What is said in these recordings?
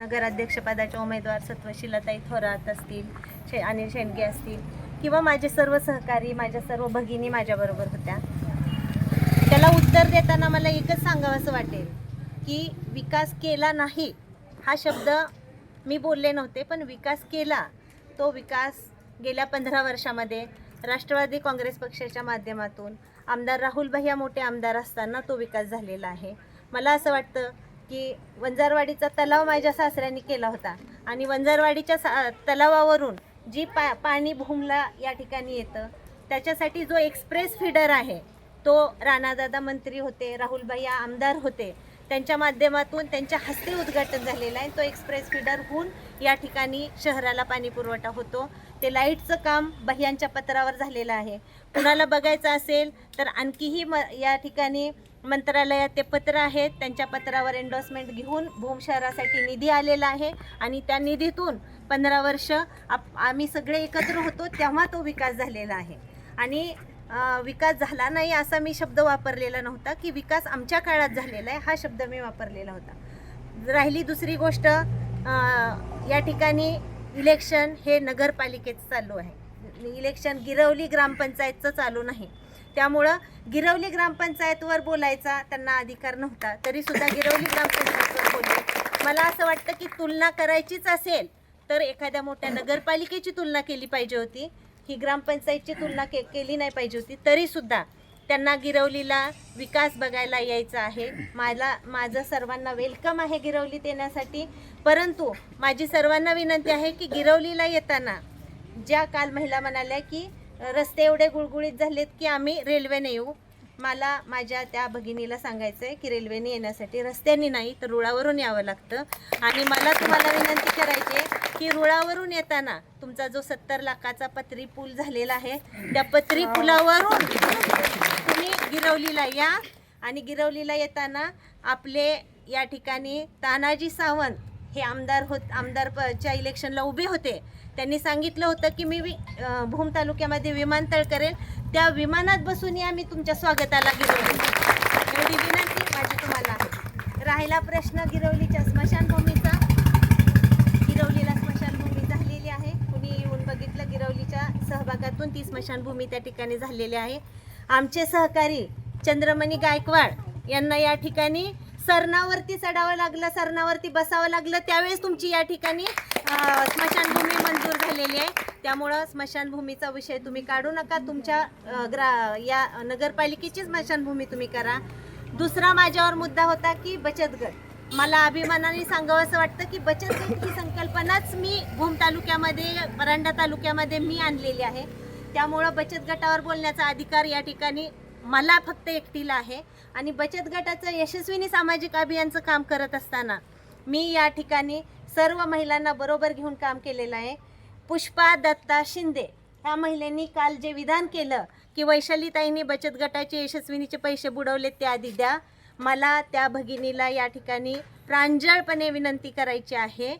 नगराध्यक्षपदाच्या उमेदवार सत्वशीलताई थोरात असतील शे अनिल शेंडगे असतील किंवा माझे सर्व सहकारी माझ्या सर्व भगिनी माझ्याबरोबर होत्या. त्याला उत्तर देताना मला एकच सांगावंसं वाटेल की विकास केला नाही हा शब्द मी बोलले नव्हते पण विकास केला तो विकास गेल्या पंधरा वर्षामध्ये राष्ट्रवादी काँग्रेस पक्षाच्या माध्यमातून आमदार राहुल भैया मोठे आमदार असताना तो विकास झालेला आहे. मला असं वाटतं की वंजारवाडीचा तलाव माझ्या सासऱ्यांनी केला होता. आणि वंजारवाडीच्या सा तलावावरून जी पा पाणी भूमला या ठिकाणी येतं त्याच्यासाठी जो एक्सप्रेस फिडर आहे तो राणादादा मंत्री होते राहुलभाई आमदार होते त्यांच्या माध्यमातून त्यांच्या हस्ते उद्घाटन झालेलं आहे. तो एक्सप्रेस फिडर होऊन या ठिकाणी शहराला पाणी पुरवठा होतो. ते लाईटचं काम बह्यांच्या पत्रावर झालेलं आहे. कुणाला बघायचं असेल तर आणखीही म या ठिकाणी मंत्रालयात ते पत्र आहेत त्यांच्या पत्रावर एन्डॉर्समेंट घेऊन भूम शहरासाठी निधी आलेला आहे आणि त्या निधीतून पंधरा वर्ष आप आम्ही सगळे एकत्र होतो तेव्हा तो विकास झालेला आहे. आणि विकास झाला नाही असा मी शब्द वापरलेला नव्हता की विकास आमच्या काळात झालेला आहे हा शब्द मी वापरलेला होता. राहिली दुसरी गोष्ट या ठिकाणी इलेक्शन हे नगरपालिकेचं चालू आहे. इलेक्शन गिरवली ग्रामपंचायतचं चालू नाही. त्यामुळं गिरवली ग्रामपंचायतवर बोलायचा त्यांना अधिकार नव्हता तरी सुद्धा गिरवली ग्रामपंचायतवर बोलले. मला असं वाटतं की तुलना करायचीच असेल तर एखाद्या मोठ्या नगरपालिकेची तुलना केली पाहिजे होती. ही ग्रामपंचायतची तुलना के केली नाही पाहिजे होती तरीसुद्धा त्यांना गिरवलीला विकास बघायला यायचा आहे. मला माझं सर्वांना वेलकम आहे गिरवलीत येण्यासाठी परंतु माझी सर्वांना विनंती आहे की गिरवलीला येताना ज्या काल महिला म्हणाल्या की रस्ते एवढे गुळगुळीत झालेत की आम्ही रेल्वेने येऊ. मला माझ्या त्या भगिनीला सांगायचं आहे की रेल्वेने येण्यासाठी रस्त्याने नाही तर रुळावरून यावं लागतं. आणि मला तुम्हाला विनंती करायची आहे की रुळावरून येताना तुमचा जो सत्तर लाखाचा पत्री पूल झालेला आहे त्या पत्री पुलावरून तुम्ही गिरवलीला या. आणि गिरवलीला येताना आपले या ठिकाणी तानाजी सावंत हे आमदार होत आमदारच्या इलेक्शनला उभे होते. त्यांनी सांगितलं होतं की मी वि भूम तालुक्यामध्ये विमानतळ करेल. त्या विमानात बसून या मी तुमच्या स्वागताला गिरवली. एवढी विनंती माझी तुम्हाला राहिला प्रश्न गिरवलीच्या स्मशानभूमीचा. गिरवलीला स्मशानभूमी झालेली आहे. कुणी येऊन बघितलं गिरवलीच्या सहभागातून ती स्मशानभूमी त्या ठिकाणी झालेली आहे. आमचे सहकारी चंद्रमणी गायकवाड यांना या ठिकाणी सरणावरती चढावं लागलं सरणावरती बसावं लागलं त्यावेळेस तुमची या ठिकाणी स्मशानभूमी मंजूर झालेली आहे. त्यामुळं स्मशानभूमीचा विषय तुम्ही काढू नका. तुमच्या ग्रा या नगरपालिकेची स्मशानभूमी तुम्ही करा. दुसरा माझ्यावर मुद्दा होता की बचत गट मला अभिमानाने सांगावं असं वाटतं की बचत गट ही संकल्पनाच मी भूम तालुक्यामध्ये परांडा तालुक्यामध्ये मी आणलेली आहे. त्यामुळं बचत गटावर बोलण्याचा अधिकार या ठिकाणी मला फक्त एकटीला आहे आणि बचत गटाचं यशस्वीनी सामाजिक अभियानचं काम करत असताना मी या ठिकाणी सर्व महिलांना बरोबर घेऊन काम केलेलं आहे. पुष्पा दत्ता शिंदे ह्या महिलेनी काल जे विधान केलं की वैशालीताईंनी बचत गटाचे यशस्विनीचे पैसे बुडवले ते आधी द्या. मला त्या भगिनीला या ठिकाणी प्रांजळपणे विनंती करायची आहे.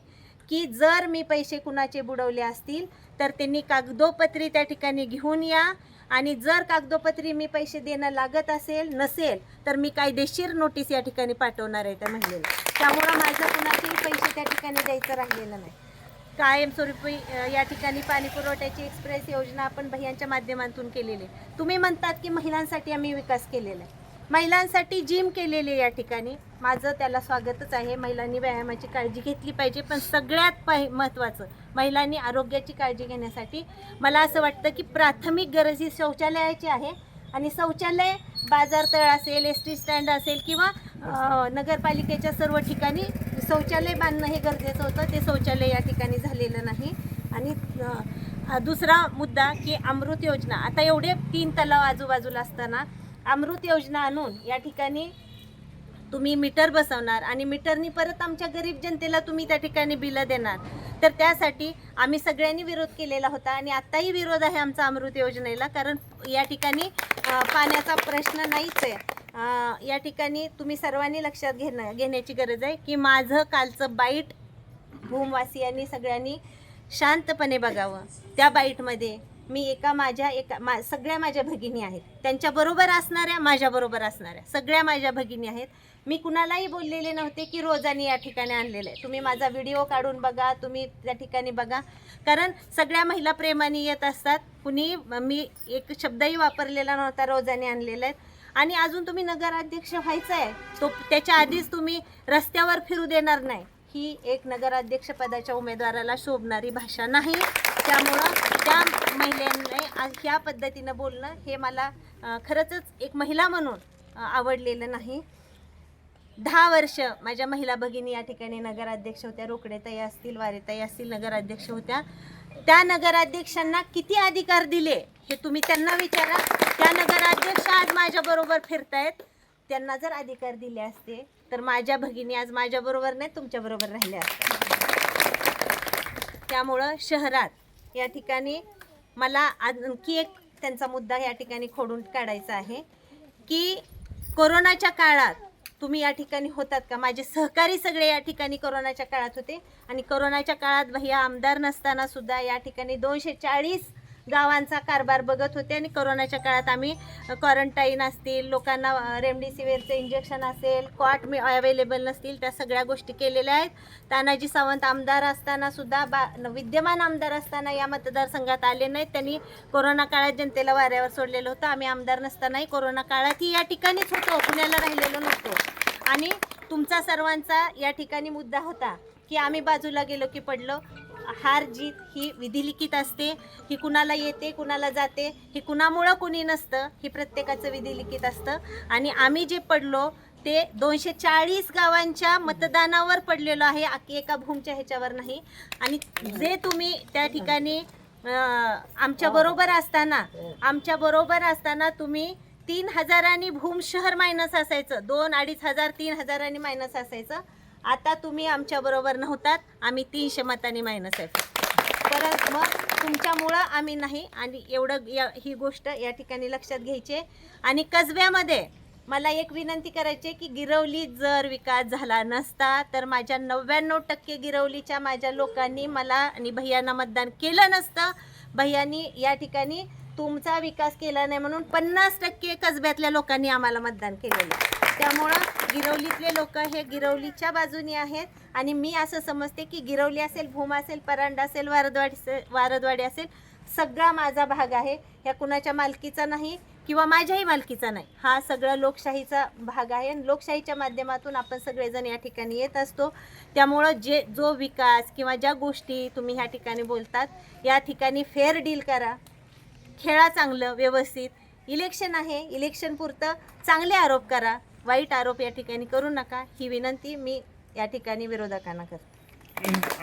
की जर मी पैसे कुणाचे बुडवले असतील तर त्यांनी कागदोपत्री त्या ठिकाणी घेऊन या. आणि जर कागदोपत्री मी पैसे देणं लागत असेल नसेल तर मी कायदेशीर नोटीस या ठिकाणी पाठवणार आहे त्या महिलेला. त्यामुळं माझं कुणाचेही पैसे त्या ठिकाणी द्यायचं राहिलेलं नाही. कायमस्वरूपी या ठिकाणी पाणी पुरवठ्याची एक्सप्रेस योजना आपण भैयांच्या माध्यमातून केलेली आहे. तुम्ही म्हणतात की महिलांसाठी आम्ही विकास केलेला आहे. महिलांसाठी जिम केलेली या ठिकाणी. माझं त्याला स्वागतच आहे. महिलांनी व्यायामाची काळजी घेतली पाहिजे पण सगळ्यात पाहि महत्त्वाचं महिलांनी आरोग्याची काळजी घेण्यासाठी मला असं वाटतं की प्राथमिक गरज ही शौचालयाची आहे. आणि शौचालय बाजारतळ असेल एस टी स्टँड असेल किंवा नगरपालिकेच्या सर्व ठिकाणी शौचालय बांधणं हे गरजेचं होतं. ते शौचालय या ठिकाणी झालेलं नाही. आणि हा दुसरा मुद्दा की अमृत योजना. आता एवढे तीन तलाव आजूबाजूला असताना अमृत योजना आणून या ठिकाणी तुम्ही मीटर बसवणार आणि मीटरनी परत आमच्या गरीब जनतेला तुम्ही त्या ठिकाणी बिलं देणार. तर त्यासाठी आम्ही सगळ्यांनी विरोध केलेला होता आणि आत्ताही विरोध आहे आमचा अमृत योजनेला कारण या ठिकाणी पाण्याचा प्रश्न नाहीच आहे. या ठिकाणी तुम्ही सर्वांनी लक्षात घेणं घेण्याची गरज आहे की माझं कालचं बाईट भूमवासियांनी सगळ्यांनी शांतपणे बघावं. त्या बाईटमध्ये मी एका माझ्या एका मा सगळ्या माझ्या भगिनी आहेत. त्यांच्याबरोबर असणाऱ्या माझ्याबरोबर असणाऱ्या सगळ्या माझ्या भगिनी आहेत. मी कुणालाही बोललेले नव्हते की रोजानी या ठिकाणी आणलेलं आहे. तुम्ही माझा व्हिडिओ काढून बघा तुम्ही त्या ठिकाणी बघा. कारण सगळ्या महिला प्रेमाने येत असतात. कुणी मी एक शब्दही वापरलेला नव्हता रोजाने आणलेला आहे. आणि अजून तुम्ही नगराध्यक्ष व्हायचं आहे तो त्याच्या आधीच तुम्ही रस्त्यावर फिरू देणार नाही. ही एक नगराध्यक्ष पदाच्या उमेदवाराला शोभणारी भाषा नाही. त्यामुळं त्या महिलांनी आज ह्या पद्धतीनं बोलणं हे मला खरंचच खरंच एक महिला म्हणून आवडलेलं नाही. दहा वर्ष माझ्या महिला भगिनी या ठिकाणी नगराध्यक्ष होत्या. रोकडेताई असतील वारेताई असतील नगराध्यक्ष होत्या. त्या नगराध्यक्षांना किती अधिकार दिले हे तुम्ही त्यांना विचारा. त्या नगराध्यक्ष आज माझ्याबरोबर फिरतायत. त्यांना जर अधिकार दिले असते तर माझ्या भगिनी आज माझ्याबरोबर नाही तुमच्याबरोबर राहिल्या असत्या. त्यामुळं शहरात या ठिकाणी मला आणखी एक त्यांचा मुद्दा या ठिकाणी खोडून काढायचा आहे की कोरोनाच्या काळात तुम्ही या ठिकाणी होतात का? माझे सहकारी सगळे या ठिकाणी कोरोनाच्या काळात होते आणि कोरोनाच्या काळात भैया आमदार नसताना सुद्धा या ठिकाणी दोनशे चाळीस गावांचा कारभार बघत होते आणि कोरोनाच्या काळात आम्ही क्वारंटाईन असतील लोकांना रेमडेसिवीरचं इंजेक्शन असेल कॉट मी अवेलेबल नसतील त्या सगळ्या गोष्टी केलेल्या आहेत. तानाजी सावंत आमदार असताना सुद्धा बा विद्यमान आमदार असताना या मतदारसंघात आले नाहीत. त्यांनी कोरोना काळात जनतेला वाऱ्यावर सोडलेलं होतं. आम्ही आमदार नसतानाही कोरोना काळातही या ठिकाणीच होतो. पुण्याला राहिलेलो नव्हतो. आणि तुमचा सर्वांचा या ठिकाणी मुद्दा होता. की आम्ही बाजूला गेलो की पडलो. हार जीत ही विधिलिखित असते. ही कुणाला येते कुणाला जाते ही कुणामुळं कुणी नसतं ही प्रत्येकाचं विधिलिखित असतं. आणि आम्ही जे पडलो ते दोनशे चाळीस गावांच्या मतदानावर पडलेलो आहे एका भूमच्या ह्याच्यावर नाही. आणि जे तुम्ही त्या ठिकाणी आमच्या बरोबर असताना आमच्या बरोबर असताना तुम्ही तीन हजारांनी भूम शहर मायनस असायचं. दोन अडीच हजार तीन हजारांनी मायनस असायचं. आता तुम्ही आमच्या बरोबर नव्हतात. आम्ही तीनशे मतांनी मायनस आहे. परत मग तुमच्यामुळं आम्ही नाही. आणि एवढं या ही गोष्ट या ठिकाणी लक्षात घ्यायची आणि कसब्यामध्ये मला एक विनंती करायची आहे की गिरवली जर विकास झाला नसता तर माझ्या नव्याण्णव टक्के गिरवलीच्या माझ्या लोकांनी मला आणि भैयांना मतदान केलं नसतं. भैयांनी या ठिकाणी तुमचा विकास केला नाही म्हणून पन्नास टक्के कसब्यातल्या लोकांनी आम्हाला मतदान केलेलं आहे. त्यामुळं गिरवलीतले लोक हे गिरवलीच्या बाजूनी आहेत. आणि मी असं समजते की गिरवली असेल भूम असेल परांडा असेल वारदवाडी वारदवाडी असेल सगळा माझा भाग आहे. ह्या कुणाच्या मालकीचा नाही किंवा माझ्याही मालकीचा नाही. हा सगळा लोकशाहीचा भाग आहे आणि लोकशाहीच्या माध्यमातून आपण सगळेजण या ठिकाणी येत असतो. त्यामुळं जे जो विकास किंवा ज्या गोष्टी तुम्ही ह्या ठिकाणी बोलतात या ठिकाणी फेअर डील करा. खेळा चांगलं व्यवस्थित. इलेक्शन आहे. इलेक्शन पुरतं चांगले आरोप करा. वाईट आरोप या ठिकाणी करू नका. ही विनंती मी या ठिकाणी विरोधकांना करते.